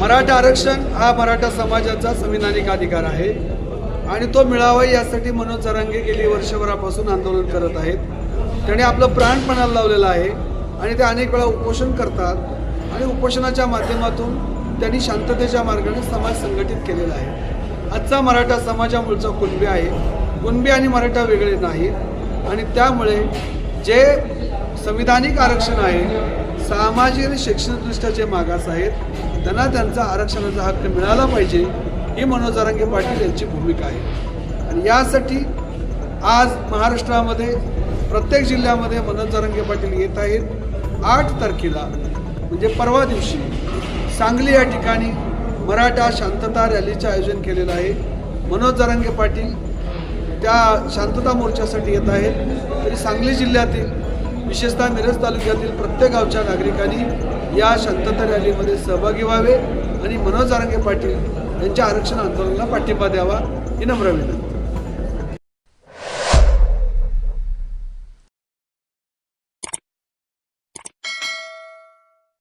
मराठा आरक्षण हा मराठा समाजाचा संविधानिक अधिकार आहे आणि तो मिळावा यासाठी मनोज जरांगे गेली वर्षभरापासून आंदोलन करत आहेत. त्याने आपलं प्राणपणाला लावलेलं आहे आणि ते अनेक वेळा उपोषण करतात आणि उपोषणाच्या माध्यमातून त्यांनी शांततेच्या मार्गाने समाज संघटित केलेला आहे. आजचा मराठा समाजामुळचा मूळचा कुणबी आहे. कुणबी आणि मराठा वेगळे नाहीत. आणि त्यामुळे जे संविधानिक आरक्षण आहे सामाजिक आणि शैक्षणिकदृष्ट्या जे मागास आहेत त्यांना त्यांचा आरक्षणाचा हक्क मिळाला पाहिजे ही मनोज जरांगे पाटील यांची भूमिका आहे. आणि यासाठी आज महाराष्ट्रामध्ये प्रत्येक जिल्ह्यामध्ये मनोज जारांगे पाटील येत आहेत. आठ तारखेला म्हणजे परवा दिवशी सांगली या ठिकाणी मराठा शांतता रॅलीचं आयोजन केलेलं आहे. मनोज जरांगे पाटील त्या शांतता मोर्चासाठी येत आहेत. तरी सांगली जिल्ह्यातील विशेषतः मिरज तालुक्यातील प्रत्येक गावच्या नागरिकांनी या शांतता रॅलीमध्ये सहभागी व्हावे आणि मनोज आरंगे पाटील यांच्या आरक्षण आंदोलनाला पाठिंबा द्यावा ही नम्र विनंती.